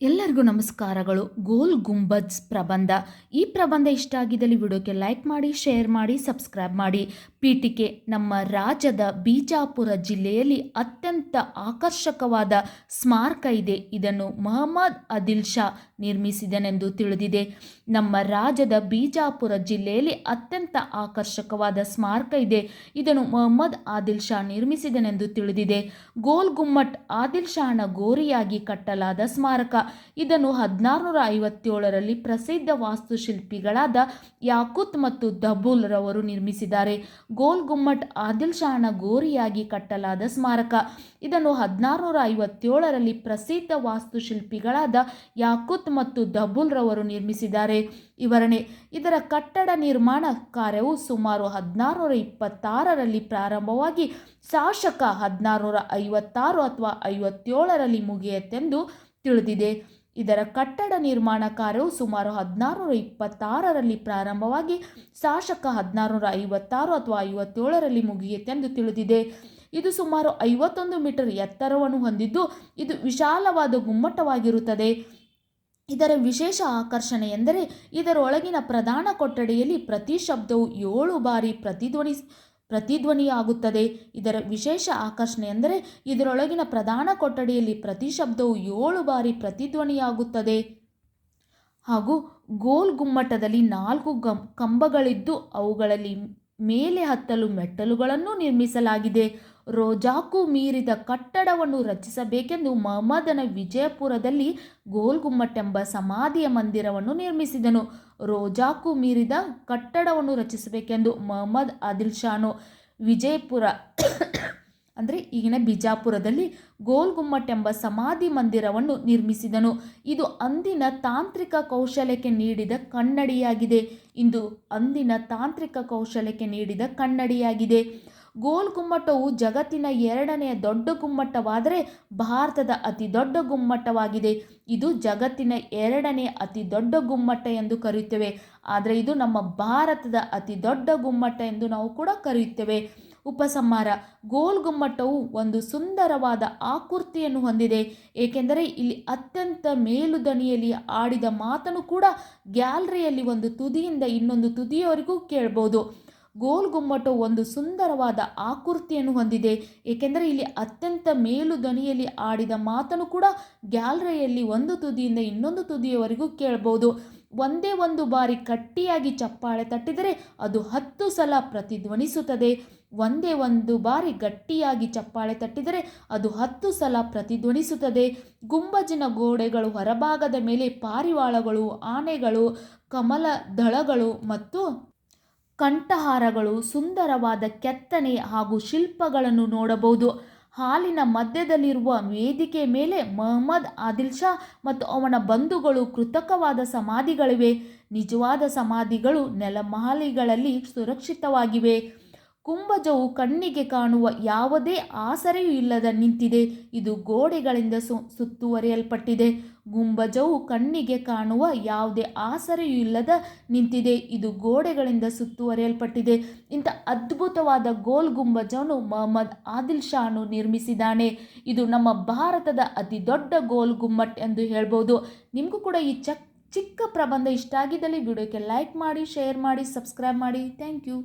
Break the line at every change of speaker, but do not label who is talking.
ಎಲ್ಲರಿಗೂ ನಮಸ್ಕಾರಗಳು. ಗೋಲ್ ಗುಂಬಜ್ ಪ್ರಬಂಧ. ಈ ಪ್ರಬಂಧ ಇಷ್ಟ ಆಗಿದ್ದಲ್ಲಿ ವಿಡಿಯೋಕ್ಕೆ ಲೈಕ್ ಮಾಡಿ, ಶೇರ್ ಮಾಡಿ, ಸಬ್ಸ್ಕ್ರೈಬ್ ಮಾಡಿ. ಪೀಠಿಕೆ ನಮ್ಮ ರಾಜ್ಯದ ಬಿಜಾಪುರ ಜಿಲ್ಲೆಯಲ್ಲಿ ಅತ್ಯಂತ ಆಕರ್ಷಕವಾದ ಸ್ಮಾರಕ ಇದೆ. ಇದನ್ನು ಮೊಹಮ್ಮದ್ ಆದಿಲ್ ಶಾ ನಿರ್ಮಿಸಿದನೆಂದು ತಿಳಿದಿದೆ. ನಮ್ಮ ರಾಜ್ಯದ ಬಿಜಾಪುರ ಜಿಲ್ಲೆಯಲ್ಲಿ ಅತ್ಯಂತ ಆಕರ್ಷಕವಾದ ಸ್ಮಾರಕ ಇದೆ. ಇದನ್ನು ಮೊಹಮ್ಮದ್ ಆದಿಲ್ ಶಾ ನಿರ್ಮಿಸಿದನೆಂದು ತಿಳಿದಿದೆ. ಗೋಲ್ ಗುಮ್ಮಟ್ ಆದಿಲ್ ಶಾನ ಗೋರಿಯಾಗಿ ಕಟ್ಟಲಾದ ಸ್ಮಾರಕ. ಇದನ್ನು ಹದಿನಾರುನೂರ ಐವತ್ತೇಳರಲ್ಲಿ ಪ್ರಸಿದ್ಧ ವಾಸ್ತುಶಿಲ್ಪಿಗಳಾದ ಯಾಕುತ್ ಮತ್ತು ದಬೂಲ್ ರವರು ನಿರ್ಮಿಸಿದ್ದಾರೆ. ಗೋಲ್ ಗುಮ್ಮಟ್ ಆದಿಲ್ ಶಾಹನ ಗೋರಿಯಾಗಿ ಕಟ್ಟಲಾದ ಸ್ಮಾರಕ. ಇದನ್ನು ಹದಿನಾರುನೂರ ಐವತ್ತೇಳರಲ್ಲಿ ಪ್ರಸಿದ್ಧ ವಾಸ್ತುಶಿಲ್ಪಿಗಳಾದ ಯಾಕುತ್ ಮತ್ತು ದಬುಲ್ ರವರು ನಿರ್ಮಿಸಿದ್ದಾರೆ. ವಿವರಣೆ, ಇದರ ಕಟ್ಟಡ ನಿರ್ಮಾಣ ಕಾರ್ಯವು ಸುಮಾರು ಹದಿನಾರುನೂರ ಇಪ್ಪತ್ತಾರರಲ್ಲಿ ಪ್ರಾರಂಭವಾಗಿ ಶಾಸಕ ಹದಿನಾರುನೂರ ಐವತ್ತಾರು ಅಥವಾ ಐವತ್ತೇಳರಲ್ಲಿ ಮುಗಿಯುತ್ತೆಂದು ತಿಳಿದಿದೆ. ಇದರ ಕಟ್ಟಡ ನಿರ್ಮಾಣ ಕಾರ್ಯವು ಸುಮಾರು ಹದಿನಾರುನೂರ ಇಪ್ಪತ್ತಾರರಲ್ಲಿ ಪ್ರಾರಂಭವಾಗಿ ಶಾಸಕ ಹದಿನಾರುನೂರ ಐವತ್ತಾರು ಅಥವಾ ಐವತ್ತೇಳರಲ್ಲಿ ಮುಗಿಯುತ್ತೆಂದು ತಿಳಿದಿದೆ. ಇದು ಸುಮಾರು ಐವತ್ತೊಂದು ಮೀಟರ್ ಎತ್ತರವನ್ನು ಹೊಂದಿದ್ದು, ಇದು ವಿಶಾಲವಾದ ಗುಮ್ಮಟವಾಗಿರುತ್ತದೆ. ಇದರ ವಿಶೇಷ ಆಕರ್ಷಣೆ ಎಂದರೆ ಇದರೊಳಗಿನ ಪ್ರಧಾನ ಕೊಠಡಿಯಲ್ಲಿ ಪ್ರತಿ ಶಬ್ದವು ಏಳು ಬಾರಿ ಪ್ರತಿಧ್ವನಿ ಪ್ರತಿಧ್ವನಿಯಾಗುತ್ತದೆ. ಇದರ ವಿಶೇಷ ಆಕರ್ಷಣೆ ಎಂದರೆ ಇದರೊಳಗಿನ ಪ್ರಧಾನ ಕೊಠಡಿಯಲ್ಲಿ ಪ್ರತಿ ಶಬ್ದವು ಏಳು ಬಾರಿ ಪ್ರತಿಧ್ವನಿಯಾಗುತ್ತದೆ. ಹಾಗೂ ಗೋಲ್ ಗುಮ್ಮಟದಲ್ಲಿ ನಾಲ್ಕು ಗಂ, ಕಂಬಗಳಿದ್ದು ಅವುಗಳಲ್ಲಿ ಮೇಲೆ ಹತ್ತಲು ಮೆಟ್ಟಲುಗಳನ್ನು ನಿರ್ಮಿಸಲಾಗಿದೆ. ರೋಜಾಕು ಮೀರಿದ ಕಟ್ಟಡವನ್ನು ರಚಿಸಬೇಕೆಂದು ಮಹಮ್ಮದನ ವಿಜಯಪುರದಲ್ಲಿ ಗೋಲ್ ಗುಮ್ಮಟ್ ಎಂಬ ಸಮಾಧಿಯ ಮಂದಿರವನ್ನು ನಿರ್ಮಿಸಿದನು. ರೋಜಾಕು ಮೀರಿದ ಕಟ್ಟಡವನ್ನು ರಚಿಸಬೇಕೆಂದು ಮೊಹಮ್ಮದ್ ಆದಿಲ್ ಶಾನು ವಿಜಯಪುರ ಅಂದರೆ ಈಗಿನ ಬಿಜಾಪುರದಲ್ಲಿ ಗೋಲ್ ಗುಮ್ಮಟ್ ಎಂಬ ಸಮಾಧಿ ಮಂದಿರವನ್ನು ನಿರ್ಮಿಸಿದನು. ಇದು ಅಂದಿನ ತಾಂತ್ರಿಕ ಕೌಶಲ್ಯಕ್ಕೆ ನೀಡಿದ ಕನ್ನಡಿಯಾಗಿದೆ. ಇಂದು ಅಂದಿನ ತಾಂತ್ರಿಕ ಕೌಶಲ್ಯಕ್ಕೆ ನೀಡಿದ ಕನ್ನಡಿಯಾಗಿದೆ. ಗೋಲ್ ಗುಮ್ಮಟವು ಜಗತ್ತಿನ ಎರಡನೆಯ ದೊಡ್ಡ ಗುಮ್ಮಟವಾದರೆ ಭಾರತದ ಅತಿ ದೊಡ್ಡ ಗುಮ್ಮಟವಾಗಿದೆ. ಇದು ಜಗತ್ತಿನ ಎರಡನೇ ಅತಿ ದೊಡ್ಡ ಗುಮ್ಮಟ ಎಂದು ಕರೆಯುತ್ತೇವೆ. ಆದರೆ ಇದು ನಮ್ಮ ಭಾರತದ ಅತಿ ದೊಡ್ಡ ಗುಮ್ಮಟ ಎಂದು ನಾವು ಕೂಡ ಕರೆಯುತ್ತೇವೆ. ಉಪಸಂಹಾರ. ಗೋಲ್ ಗುಮ್ಮಟವು ಒಂದು ಸುಂದರವಾದ ಆಕೃತಿಯನ್ನು ಹೊಂದಿದೆ. ಏಕೆಂದರೆ ಇಲ್ಲಿ ಅತ್ಯಂತ ಮೇಲುದನಿಯಲ್ಲಿ ಆಡಿದ ಮಾತನ್ನು ಕೂಡ ಗ್ಯಾಲರಿಯಲ್ಲಿ ಒಂದು ತುದಿಯಿಂದ ಇನ್ನೊಂದು ತುದಿಯವರೆಗೂ ಕೇಳಬಹುದು ಗೋಲ್ ಗುಮ್ಮಟು ಒಂದು ಸುಂದರವಾದ ಆಕೃತಿಯನ್ನು ಹೊಂದಿದೆ. ಏಕೆಂದರೆ ಇಲ್ಲಿ ಅತ್ಯಂತ ಮೇಲು ಆಡಿದ ಮಾತನ್ನು ಕೂಡ ಗ್ಯಾಲರಿಯಲ್ಲಿ ಒಂದು ತುದಿಯಿಂದ ಇನ್ನೊಂದು ತುದಿಯವರೆಗೂ ಕೇಳಬಹುದು. ಒಂದೇ ಒಂದು ಬಾರಿ ಗಟ್ಟಿಯಾಗಿ ಚಪ್ಪಾಳೆ ತಟ್ಟಿದರೆ ಅದು ಹತ್ತು ಸಲ ಪ್ರತಿಧ್ವನಿಸುತ್ತದೆ. ಒಂದೇ ಒಂದು ಬಾರಿ ಗಟ್ಟಿಯಾಗಿ ಚಪ್ಪಾಳೆ ತಟ್ಟಿದರೆ ಅದು ಹತ್ತು ಸಲ ಪ್ರತಿಧ್ವನಿಸುತ್ತದೆ. ಗುಂಬಜಿನ ಗೋಡೆಗಳು ಹೊರಭಾಗದ ಮೇಲೆ ಪಾರಿವಾಳಗಳು, ಆನೆಗಳು, ಕಮಲ ದಳಗಳು ಮತ್ತು ಕಂಠಹಾರಗಳು, ಸುಂದರವಾದ ಕೆತ್ತನೆ ಹಾಗೂ ಶಿಲ್ಪಗಳನ್ನು ನೋಡಬಹುದು. ಹಾಲಿನ ಮಧ್ಯದಲ್ಲಿರುವ ವೇದಿಕೆ ಮೇಲೆ ಮೊಹಮ್ಮದ್ ಆದಿಲ್ ಶಾ ಮತ್ತು ಅವನ ಬಂಧುಗಳು ಕೃತಕವಾದ ಸಮಾಧಿಗಳಿವೆ. ನಿಜವಾದ ಸಮಾಧಿಗಳು ನೆಲಮಹಲಿಗಳಲ್ಲಿ ಸುರಕ್ಷಿತವಾಗಿವೆ. ಕುಂಭಜವು ಕಣ್ಣಿಗೆ ಕಾಣುವ ಯಾವುದೇ ಆಸರೆಯೂ ಇಲ್ಲದ ನಿಂತಿದೆ. ಇದು ಗೋಡೆಗಳಿಂದ ಸು, ಸುತ್ತುವರಿಯಲ್ಪಟ್ಟಿದೆ. ಗುಂಬಜವು ಕಣ್ಣಿಗೆ ಕಾಣುವ ಯಾವುದೇ ಆಸರೆಯೂ ಇಲ್ಲದ ನಿಂತಿದೆ. ಇದು ಗೋಡೆಗಳಿಂದ ಸುತ್ತುವರಿಯಲ್ಪಟ್ಟಿದೆ. ಇಂಥ ಅದ್ಭುತವಾದ ಗೋಲ್ ಗುಂಬಜವನ್ನು ಮೊಹಮ್ಮದ್ ಆದಿಲ್ ಶಾನು ನಿರ್ಮಿಸಿದ್ದಾನೆ. ಇದು ನಮ್ಮ ಭಾರತದ ಅತಿ ದೊಡ್ಡ ಗೋಲ್ ಗುಮ್ಮಟ್ ಎಂದು ಹೇಳ್ಬೋದು. ನಿಮಗೂ ಕೂಡ ಈ ಚಕ್, ಚಿಕ್ಕ ಪ್ರಬಂಧ ಇಷ್ಟ ಆಗಿದ್ದಲ್ಲಿ ವಿಡಿಯೋಕ್ಕೆ ಲೈಕ್ ಮಾಡಿ, ಶೇರ್ ಮಾಡಿ, ಸಬ್ಸ್ಕ್ರೈಬ್ ಮಾಡಿ. Thank you.